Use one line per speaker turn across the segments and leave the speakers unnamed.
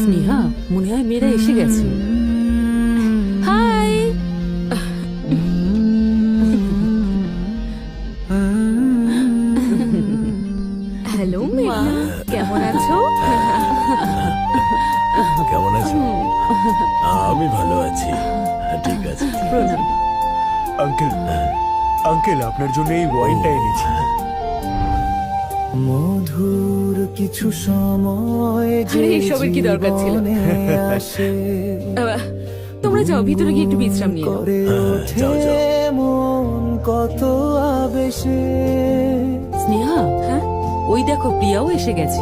স্নেহা মনে হয় মেয়েরা এসে গেছে। হাই!
হ্যালো মেঘনা। কেমন আছো?
কেমন আছো? আমি ভালো আছি। ঠিক আছে
প্রণাম।
আঙ্কেল আঙ্কেল আপনার জন্য এই ওয়াইনটা এনেছি।
মধুর কিছু সময় যে
আরে, এসবের কি দরকার ছিল? তোমরা যাও ভিতরে গিয়ে একটু বিশ্রাম নিয়ে
যাও, যাও।
মন কত আবেশে।
স্নেহা
হ্যাঁ?
ওই দেখো প্রিয়াও এসে গেছে।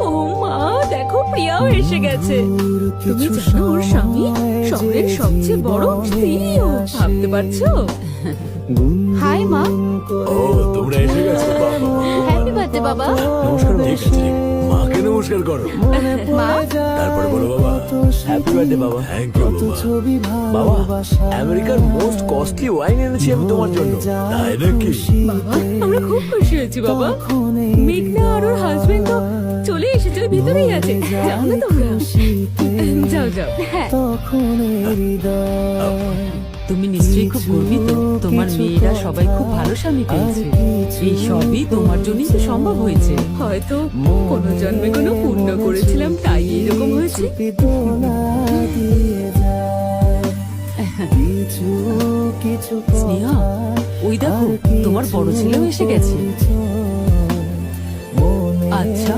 ও মা দেখো প্রিয়াও এসে গেছে। তুমি জানো ওর স্বামী শহরের সবচেয়ে বড় সিইও ভাবতে পারছ? হাই মা।
ও তোমরা এসে গেছো। বাবা। নমস্কার ঠিক আছে। মাকে নমস্কার করো।
মা।
তারপরে বলো বাবা হ্যাপি বার্থডে বাবা। থ্যাংক ইউ বাবা। বাবা আমেরিকার মোস্ট কস্টলি ওয়াইন এনেছি আমি তোমার জন্য। তাই নাকি?
আমরা খুব খুশি হয়েছি বাবা। মেঘনা আর ওর হাজবেন্ড তো চলে এসেছে ওই ভিতরেই আছে। যাও না তোমরা। যাও যাও।
তখন
তুমি নিশ্চয়ই খুব গর্বিত। তোমার মেয়েরা সবাই খুব ভালো স্বামী পেয়েছে। এই সবই তোমার জন্যই তো সম্ভব হয়েছে।
হয়তো কোনো জন্মে কোনো পুণ্য করেছিলাম তাই এরকম হয়েছে।
স্নেহা ওই দেখো তোমার বড় ছেলেও এসে গেছে। আচ্ছা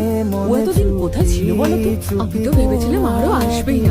ও এতদিন কোথায় ছিল বলো তো?
আমি তো ভেবেছিলাম আরও আসবেই না।